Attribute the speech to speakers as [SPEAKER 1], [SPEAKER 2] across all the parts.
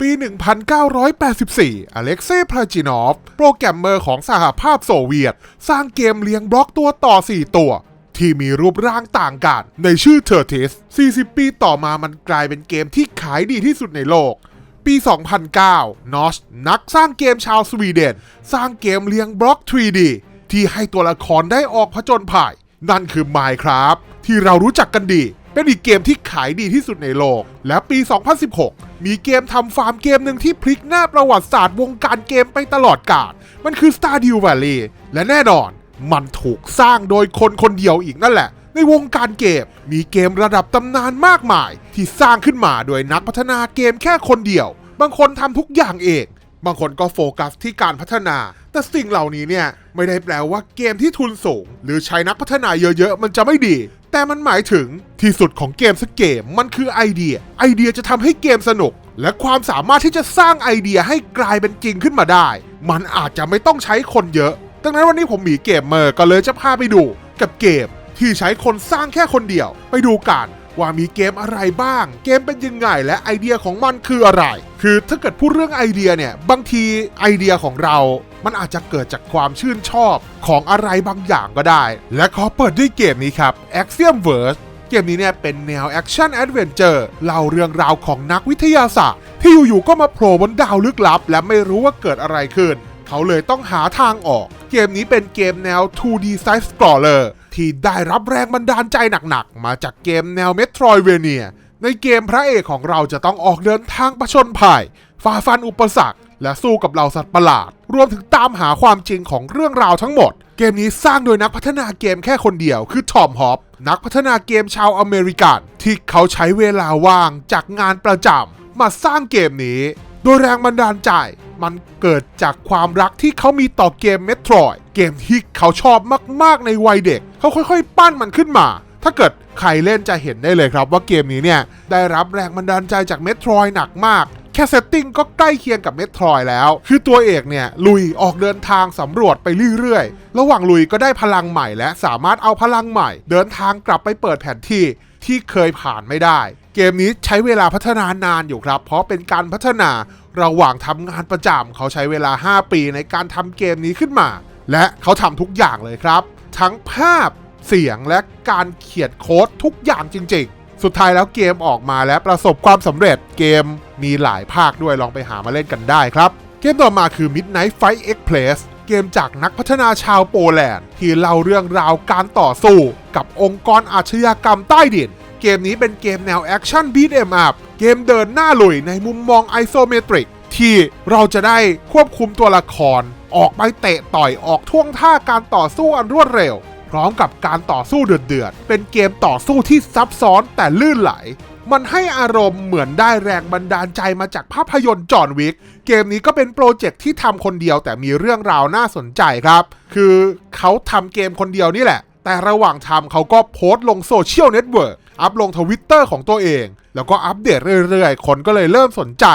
[SPEAKER 1] ปี 1984 อเล็กเซย์พลาจินอฟ โปรแกรมเมอร์ของสหภาพโซเวียต สร้างเกมเลี้ยงบล็อกตัวต่อ 4 ตัว ที่มีรูปร่างต่างกันในชื่อเทอร์ติส 40 ปีต่อมามันกลายเป็นเกมที่ขายดีที่สุดในโลก ปี 2009 นอชนักสร้างเกมชาวสวีเดน สร้างเกมเลี้ยงบล็อก 3D ที่ให้ตัวละครได้ออกผจญภัย นั่นคือ Minecraft ที่เรารู้จักกันดี เป็นอีกเกมที่ขายดีที่สุดในโลก และปี 2016 มีเกมทำฟาร์มเกมหนึ่งที่พลิกหน้าประวัติศาสตร์วงการเกมไปตลอดกาล มันคือ Stardew Valley และแน่นอน มันถูกสร้างโดยคนคนเดียวอีกนั่นแหละ ในวงการเกม มีเกมระดับตำนานมากมาย ที่สร้างขึ้นมาโดยนักพัฒนาเกมแค่คนเดียว บางคนทำทุกอย่างเอง บางคนก็โฟกัสที่การพัฒนา แต่สิ่งเหล่านี้เนี่ย ไม่ได้แปลว่าเกมที่ทุนสูง หรือใช้นักพัฒนาเยอะๆ มันจะไม่ดี แต่มันหมายถึงที่สุดของเกมสักเกมมันคือไอเดีย ไอเดียจะทำให้เกมสนุก และความสามารถที่จะสร้างไอเดียให้กลายเป็นจริงขึ้นมาได้ มันอาจจะไม่ต้องใช้คนเยอะ ดังนั้นวันนี้ผมมีเกมเมอร์ก็เลยจะพาไปดู กับเกมที่ใช้คนสร้างแค่คนเดียว ไปดูกัน ว่ามีเกมอะไรบ้าง เกมเป็นยังไงและไอเดียของมันคืออะไร คือถ้าเกิดพูดเรื่องไอเดียเนี่ย บางทีไอเดียของเรา มันอาจจะเกิดจากความชื่นชอบของอะไรบางอย่างก็ได้ และขอเปิดด้วยเกมนี้ครับ Axiom Verge เกมนี้เนี่ยเป็นแนวแอคชั่นแอดเวนเจอร์เล่าเรื่องราวของนักวิทยาศาสตร์ ที่อยู่ๆก็มาโผล่บนดาวลึกลับ และไม่รู้ว่าเกิดอะไรขึ้น เขาเลยต้องหาทางออก เกมนี้เป็นเกมแนว 2D Side Scroller ที่ได้รับแรงบันดาลใจหนักๆ มาจากเกมแนว Metroidvania ในเกมพระเอกของเราจะต้องออกเดินทางประชนภัยฝ่าฟันอุปสรรค และสู้กับเหล่าสัตว์ประหลาด รวมถึงตามหาความจริงของเรื่องราวทั้งหมด เกมนี้สร้างโดยนักพัฒนาเกมแค่คนเดียว คือทอมฮอปนักพัฒนาเกมชาวอเมริกัน ที่เขาใช้เวลาว่างจากงานประจำมาสร้างเกมนี้ โดยแรงบันดาลใจ มันเกิดจากความรักที่เขามีต่อเกมเมโทรยเกมที่เขาชอบมากๆในวัยเด็ก เขาค่อยๆ ปั้นมันขึ้นมา ถ้าเกิดใครเล่นจะเห็นได้เลยครับว่าเกมนี้เนี่ย ได้รับแรงบันดาลใจจากเมโทรยหนักมากแค่เซตติ้งก็ใกล้เคียงกับเมโทรยแล้ว คือตัวเอกเนี่ย ลุยออกเดินทางสำรวจไปเรื่อยๆ ระหว่างลุยก็ได้พลังใหม่และสามารถเอาพลังใหม่ เดินทางกลับไปเปิดแผนที่ที่เคยผ่านไม่ได้ เกมนี้ใช้เวลาพัฒนานานอยู่ครับ เพราะเป็นการพัฒนาระหว่างทำงานประจำเขาใช้เวลา 5 ปีในการทำเกมนี้ขึ้นมา และเขาทำทุกอย่างเลยครับ ทั้งภาพเสียงและการเขียนโค้ดทุกอย่างจริง ๆ สุดท้ายแล้วเกมออกมาและประสบความสำเร็จเกมมีหลายภาคด้วยลองไปหามาเล่นกันได้ครับ เกมต่อมาคือ Midnight Fight Express เกมจากนักพัฒนาชาวโปแลนด์ ที่เล่าเรื่องราวการต่อสู้ กับองค์กรอาชญากรรมใต้ดิน เกมนี้เป็นเกมแนวแอคชั่นบี t 'em up เกมเดินหน้าลุยในมุมมองไอโซเมตริกที่เราจะได้ควบคุมตัวละคร ออกไปเตะต่อยออกท่วงท่าการต่อสู้อันรวดเร็ว พร้อมกับการต่อสู้เดือดๆเป็นเกมต่อสู้ที่ซับซ้อนแต่ลื่นไหล มันให้อารมณ์เหมือนได้แรงบันดาลใจมาจากภาพยนตร์จอห์นวิกเกมนี้ก็เป็นโปรเจกต์ที่ทำคนเดียวแต่มีเรื่องราวน่าสนใจครับ คือเขาทำเกมคนเดียวนี่แหละ แต่ระหว่างทำเขาก็โพสต์ลงโซเชียลเน็ตเวิร์ก อัพลงทวิตเตอร์ของตัวเอง แล้วก็อัปเดตเรื่อยๆ คนก็เลยเริ่มสนใจ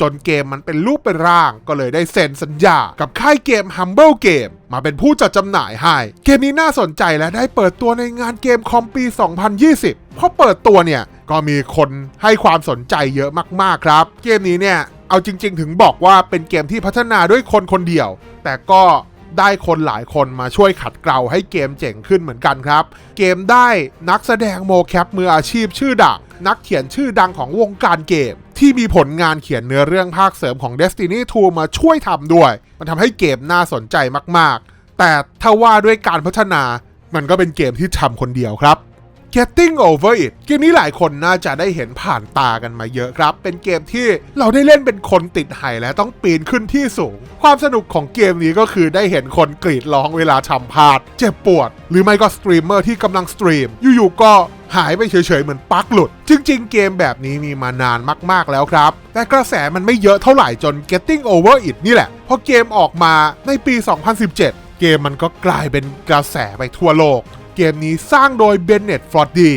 [SPEAKER 1] จนเกมมันเป็นรูปเป็นร่าง ก็เลยได้เซ็นสัญญา กับค่ายเกม Humble Game มาเป็นผู้จัดจำหน่ายให้ เกมนี้น่าสนใจและได้เปิดตัวในงานเกมคอมปี 2020พราะเปิดตัวเนี่ยก็มีคนให้ความสนใจเยอะมากๆครับ เกมนี้เนี่ยเอาจริง ๆ ถึงบอกว่าเป็นเกมที่พัฒนาด้วยคนคนเดียว แต่ก็ ได้คนหลายคนมาช่วยขัดเกลาให้เกมเจ๋งขึ้นเหมือนกันครับ เกมได้นักแสดงโมแคปมืออาชีพชื่อดังนักเขียนชื่อดังของวงการเกม ที่มีผลงานเขียนเนื้อเรื่องภาคเสริมของ Destiny 2 มาช่วยทำด้วย มันทำให้เกมน่าสนใจมากๆ แต่ถ้าว่าด้วยการพัฒนามันก็เป็นเกมที่ทำคนเดียวครับ Getting Over It เกมนี้หลายคนน่าจะได้เห็นผ่านตากันมาเยอะครับ เป็นเกมที่เราได้เล่นเป็นคนติดไหและต้องปีนขึ้นที่สูง ความสนุกของเกมนี้ก็คือได้เห็นคนกรีดร้องเวลาทำพลาด เจ็บปวด หรือไม่ก็สตรีมเมอร์ที่กำลังสตรีม อยู่ๆก็หายไปเฉยๆ เหมือนปักหลุด จริง ๆ เกมแบบนี้มีมานานมากๆแล้วครับ แต่กระแสมันไม่เยอะเท่าไหร่จน Getting Over It นี่แหละ พอเกมออกมาในปี 2017 เกมมันก็กลายเป็นกระแสไปทั่วโลก เกมนี้สร้างโดยเบนเน็ตฟลอดดี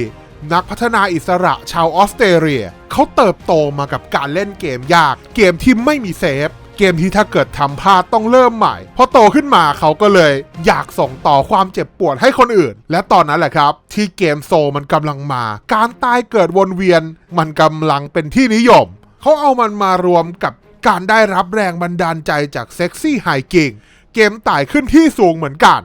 [SPEAKER 1] นักพัฒนาอิสระชาวออสเตรเลีย เขาเติบโตมากับการเล่นเกมยาก เกมที่ไม่มีเซฟ เกมที่ถ้าเกิดทำพลาดต้องเริ่มใหม่ พอโตขึ้นมาเขาก็เลย อยากส่งต่อความเจ็บปวดให้คนอื่น และตอนนั้นแหละครับ ที่เกมโซมันกำลังมา การตายเกิดวนเวียน มันกำลังเป็นที่นิยม เขาเอามันมารวมกับการได้รับแรงบันดาลใจจากเซ็กซี่ไฮกิ้งเกมไต่ขึ้นที่สูงเหมือนกัน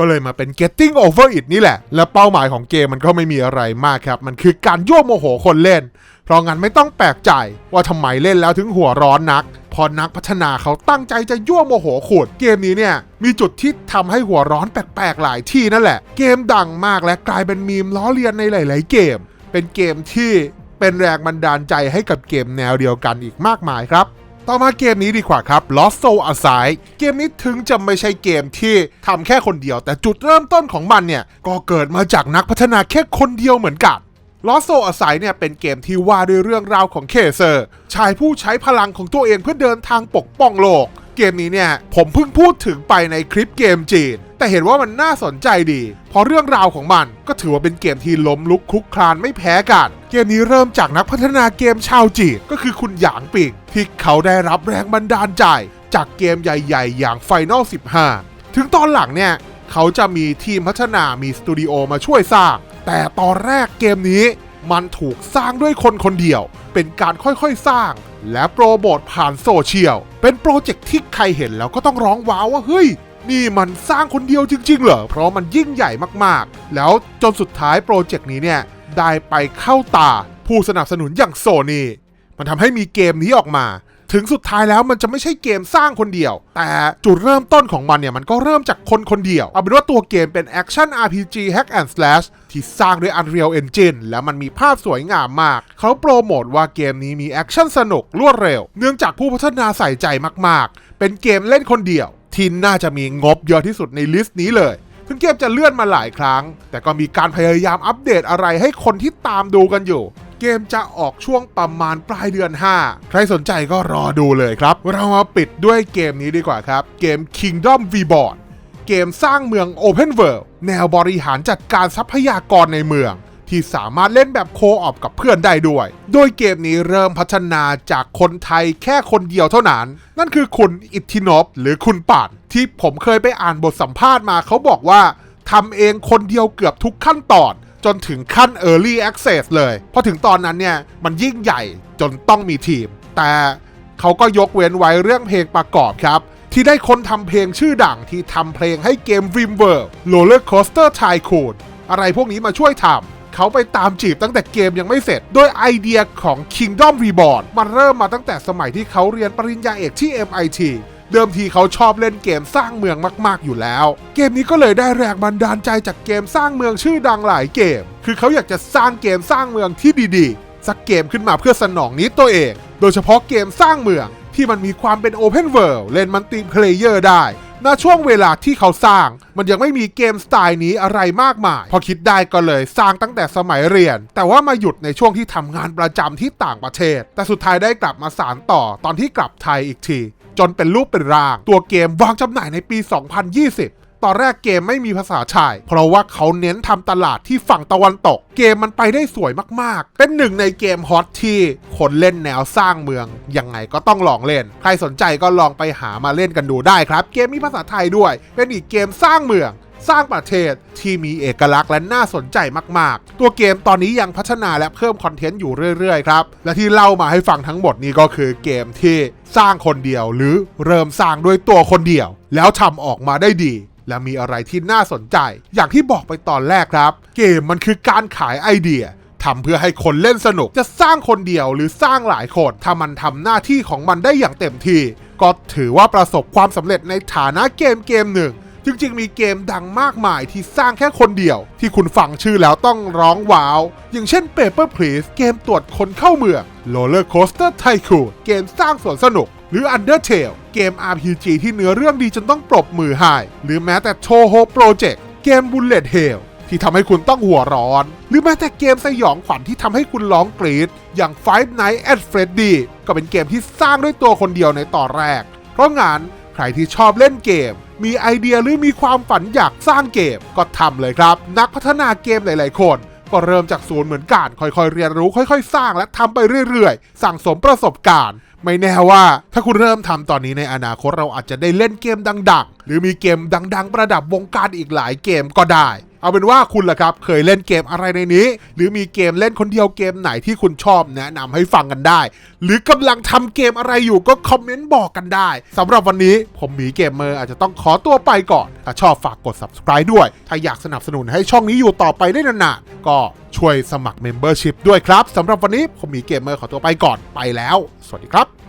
[SPEAKER 1] ก็เลยมาเป็น getting over it นี่แหละ และเป้าหมายของเกมมันก็ไม่มีอะไรมากครับ มันคือการยั่วโมโหคนเล่น เพราะงั้นไม่ต้องแปลกใจว่าทำไมเล่นแล้วถึงหัวร้อนนัก พอนักพัฒนาเขาตั้งใจจะยั่วโมโหขูดเกมนี้เนี่ย มีจุดที่ทำให้หัวร้อนแปลกๆหลายที่นั่นแหละ เกมดังมากและกลายเป็นมีมล้อเลียนในหลาย ๆ เกม เป็นเกมที่เป็นแรงบันดาลใจให้กับเกมแนวเดียวกันอีกมากมายครับ ต่อมาเกมนี้ดีกว่าครับ Lost Soul Aside เกมนี้ถึงจะไม่ใช่เกมที่ทำแค่คนเดียว แต่จุดเริ่มต้นของมันเนี่ย ก็เกิดมาจากนักพัฒนาแค่คนเดียวเหมือนกัน Lost Soul Aside เนี่ยเป็นเกมที่ว่าด้วยเรื่องราวของเคเซอร์ ชายผู้ใช้พลังของตัวเองเพื่อเดินทางปกป้องโลก เกมนี้เนี่ยผมเพิ่งพูดถึงไปในคลิปเกมจีน แต่เห็นว่ามันน่าสนใจดี เพราะเรื่องราวของมันก็ถือว่าเป็นเกมที่ล้มลุกคลุกคลานไม่แพ้กัน เกมนี้เริ่มจากนักพัฒนาเกมชาวจีนก็คือคุณหยางปิงที่เขาได้รับแรงบันดาลใจ จากเกมใหญ่ ๆ อย่าง Final 15 ถึงตอนหลังเนี่ยเขาจะมีทีมพัฒนามีสตูดิโอมาช่วยสร้าง แต่ตอนแรกเกมนี้มันถูกสร้างด้วยคนคนเดียว เป็นการค่อยๆสร้าง และโปรโมทผ่านโซเชียล เป็นโปรเจกต์ที่ใครเห็นแล้วก็ต้องร้องว้าวว่าเฮ้ย นี่มันสร้างคนเดียวจริง ๆ เหรอ เพราะมันยิ่งใหญ่มากๆ แล้วจนสุดท้ายโปรเจกต์นี้เนี่ย ได้ไปเข้าตาผู้สนับสนุนอย่างโซนี่มันทำให้มีเกมนี้ออกมา ถึงสุดท้ายแล้วมันจะไม่ใช่เกมสร้างคนเดียว แต่จุดเริ่มต้นของมันเนี่ย มันก็เริ่มจากคนคนเดียว เอาเป็นว่าตัวเกมเป็นแอคชั่น RPG Hack and Slash ที่สร้างด้วย Unreal Engine แล้วมันมีภาพสวยงามมาก เขาโปรโมทว่าเกมนี้มีแอคชั่นสนุกรวดเร็ว เนื่องจากผู้พัฒนาใส่ใจมากๆ เป็นเกมเล่นคนเดียว ที่น่าจะมีงบเยอะที่สุดในลิสต์นี้เลยถึงเกมจะเลื่อนมาหลายครั้ง แต่ก็มีการพยายามอัปเดตอะไรให้คนที่ตามดูกันอยู่ เกมจะออกช่วงประมาณปลายเดือน 5 ใครสนใจก็รอดูเลยครับ เรามาปิดด้วยเกมนี้ดีกว่าครับ เกม Kingdom Reborn เกมสร้างเมือง Open World แนวบริหารจัดการทรัพยากรในเมือง ที่สามารถเล่นแบบโคออปกับเพื่อนได้ด้วย โดยเกมนี้เริ่มพัฒนาจากคนไทยแค่คนเดียวเท่านั้น นั่นคือคุณอิทธินพหรือคุณป่าน ที่ผมเคยไปอ่านบทสัมภาษณ์มาเขาบอกว่าทำเองคนเดียวเกือบทุกขั้นตอนจนถึงขั้น Early Access เลยพอถึงตอนนั้นเนี่ย มันยิ่งใหญ่จนต้องมีทีม แต่เขาก็ยกเว้นไว้เรื่องเพลงประกอบครับ ที่ได้คนทำเพลงชื่อดังที่ทำเพลงให้เกม Dream World Roller Coaster Tycoon อะไรพวกนี้มาช่วยทำ เขาไปตามจีบตั้งแต่เกมยังไม่เสร็จ โดยไอเดียของ Kingdom Reborn มันเริ่มมาตั้งแต่สมัยที่เขาเรียนปริญญาเอกที่ MIT เดิมทีเขาชอบเล่นเกมสร้างเมืองมาก ๆ อยู่แล้ว เกมนี้ก็เลยได้แรงบันดาลใจจากเกมสร้างเมืองชื่อดังหลายเกม คือเขาอยากจะสร้างเกมสร้างเมืองที่ดีๆ สักเกมขึ้นมาเพื่อสนองนี้ตัวเอง โดยเฉพาะเกมสร้างเมืองที่มันมีความเป็น Open World เล่นมัลติเพลเยอร์ได้ ณช่วงเวลาที่เขาสร้าง มันยังไม่มีเกมสไตล์นี้อะไรมากมาย พอคิดได้ก็เลยสร้างตั้งแต่สมัยเรียน แต่ว่ามาหยุดในช่วงที่ทำงานประจำที่ต่างประเทศ แต่สุดท้ายได้กลับมาสารต่อตอนที่กลับไทยอีกที จนเป็นรูปเป็นร่าง ตัวเกมวางจำหน่ายในปี 2020 ตอนแรกเกมไม่มีภาษาชาย เพราะว่าเขาเน้นทำตลาดที่ฝั่งตะวันตก เกมมันไปได้สวยมากๆ เป็นหนึ่งในเกมฮอตที่คนเล่นแนวสร้างเมือง ยังไงก็ต้องลองเล่น ใครสนใจก็ลองไปหามาเล่นกันดูได้ครับ เกมมีภาษาไทยด้วย เป็นอีกเกมสร้างเมืองสร้างประเทศที่มีเอกลักษณ์และน่าสนใจมาก ๆ ตัวเกมตอนนี้ยังพัฒนาและเพิ่มคอนเทนต์อยู่เรื่อย ๆ ครับ และที่เล่ามาให้ฟังทั้งหมดนี้ก็คือเกมที่สร้างคนเดียวหรือเริ่มสร้างด้วยตัวคนเดียว แล้วทำออกมาได้ดี และมีอะไรที่น่าสนใจ อย่างที่บอกไปตอนแรกครับ เกมมันคือการขายไอเดียทำเพื่อให้คนเล่นสนุก จะสร้างคนเดียวหรือสร้างหลายคน ถ้ามันทำหน้าที่ของมันได้อย่างเต็มที่ ก็ถือว่าประสบความสำเร็จในฐานะเกมเกมหนึ่งจริงๆ มีเกมดังมากมายที่สร้างแค่คนเดียว ที่คุณฟังชื่อแล้วต้องร้องว้าว อย่างเช่น Paper Please เกมตรวจคนเข้าเมือง Roller Coaster Tycoon เกมสร้างสวนสนุก หรือ Undertale เกม RPG ที่เนื้อเรื่องดีจนต้องปรบมือให้หรือแม้แต่ Toho Project เกม Bullet Hell ที่ทำให้คุณต้องหัวร้อน หรือแม้แต่เกมสยองขวัญที่ทำให้คุณร้องกรีด อย่าง Five Nights at Freddy ก็เป็นเกมที่สร้างด้วยตัวคนเดียวในตอนแรก เพราะงั้นใครที่ชอบเล่นเกม มีไอเดียหรือมีความฝันอยากสร้างเกมก็ทำเลยครับ นักพัฒนาเกมหลายๆ คนก็เริ่มจากศูนย์เหมือนกัน ค่อยๆ เรียนรู้ ค่อย ๆ สร้างและทำไปเรื่อย ๆ สั่งสมประสบการณ์ ไม่แน่ว่าถ้าคุณเริ่มทำตอนนี้ในอนาคตเราอาจจะได้เล่นเกมดัง ๆ หรือมีเกมดัง ๆ ประดับวงการอีกหลายเกมก็ได้ เอาเป็นว่าคุณล่ะครับ เคยเล่นเกมอะไรในนี้ หรือมีเกมเล่นคนเดียวเกมไหนที่คุณชอบแนะนำให้ฟังกันได้ หรือกำลังทำเกมอะไรอยู่ก็คอมเมนต์บอกกันได้สำหรับวันนี้ผมหมีเกมเมอร์อาจจะต้องขอตัวไปก่อน ถ้าชอบฝากกด subscribe ด้วย ถ้าอยากสนับสนุนให้ช่องนี้อยู่ต่อไปได้นานๆก็ช่วยสมัคร membership ด้วยครับสำหรับวันนี้ผมหมีเกมเมอร์ขอตัวไปก่อนไปแล้ว สวัสดีครับ